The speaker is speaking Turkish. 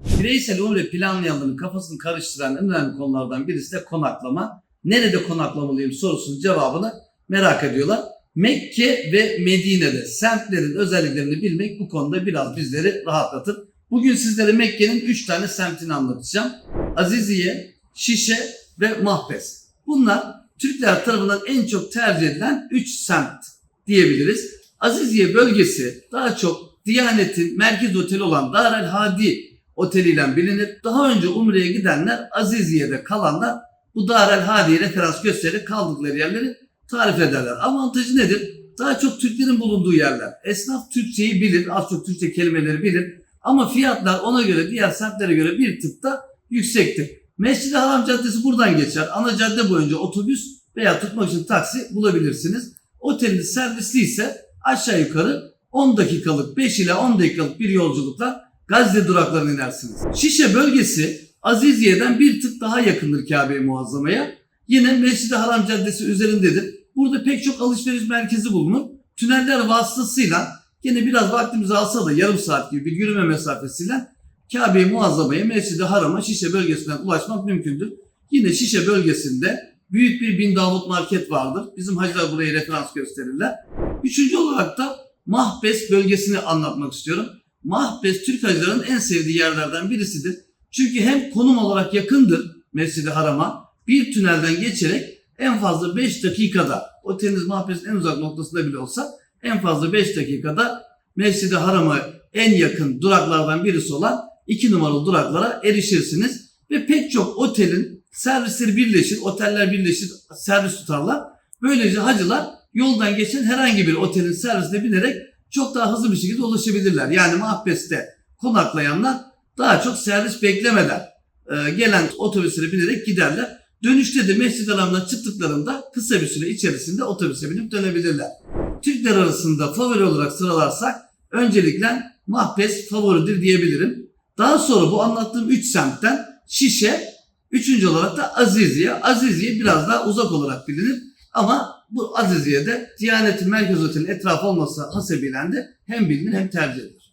Bireysel umre planlayanların kafasını karıştıran en önemli konulardan birisi de konaklama. Nerede konaklamalıyım sorusunun cevabını merak ediyorlar. Mekke ve Medine'de semtlerin özelliklerini bilmek bu konuda biraz bizleri rahatlatır. Bugün sizlere Mekke'nin 3 tane semtini anlatacağım. Aziziye, Şişe ve Mahpes. Bunlar Türkler tarafından en çok tercih edilen 3 semt diyebiliriz. Aziziye bölgesi daha çok Diyanet'in merkez oteli olan Darel Hadi oteliyle bilinir. Daha önce Umre'ye gidenler Aziziye'de kalanlar bu Darel Hadi'ye referans göstererek kaldıkları yerleri tarif ederler. Avantajı nedir? Daha çok Türklerin bulunduğu yerler. Esnaf Türkçeyi bilir, az çok Türkçe kelimeleri bilir. Ama fiyatlar ona göre diğer semtlere göre bir tık da yüksektir. Mescid-i Haram Caddesi buradan geçer. Ana cadde boyunca otobüs veya tutmak için taksi bulabilirsiniz. Oteliniz servisli ise aşağı yukarı 10 dakikalık 5 ile 10 dakikalık bir yolculukla Gazze duraklarına inersiniz. Şişe bölgesi Aziziye'den bir tık daha yakındır Kabe-i Muazzama'ya. Yine Mescid-i Haram Caddesi üzerindedir. Burada pek çok alışveriş merkezi bulunur. Tüneller vasıtasıyla yine biraz vaktimizi alsa da yarım saat gibi bir yürüme mesafesiyle Kabe-i Muazzama'ya, Mescid-i Haram'a Şişe bölgesinden ulaşmak mümkündür. Yine Şişe bölgesinde büyük bir Bin Davut market vardır. Bizim hacılar buraya referans gösterirler. Üçüncü olarak da Mahbes bölgesini anlatmak istiyorum. Mahbes Türk hacıların en sevdiği yerlerden birisidir. Çünkü hem konum olarak yakındır Mescid-i Haram'a. Bir tünelden geçerek en fazla 5 dakikada oteliniz Mahbes'in en uzak noktasında bile olsa en fazla 5 dakikada Mescid-i Haram'a en yakın duraklardan birisi olan 2 numaralı duraklara erişirsiniz. Ve pek çok otelin servisleri birleşir, oteller birleşir, servis tutarlar. Böylece hacılar yoldan geçen herhangi bir otelin servisine binerek çok daha hızlı bir şekilde ulaşabilirler. Yani Mahbes'te konaklayanlar daha çok servis beklemeden e, gelen otobüslere binerek giderler. Dönüşte de Mescid-i çıktıklarında kısa bir süre içerisinde otobüse binip dönebilirler. Türkler arasında favori olarak sıralarsak öncelikle Mahpes favoridir diyebilirim. Daha sonra bu anlattığım 3 semtten Şişe, üçüncü olarak da Aziziye. Aziziye biraz daha uzak olarak bilinir ama bu Aziziye'de Diyanet'in Merkez Oteli etrafı olması hasebiyle de hem bilinir hem tercih edilir.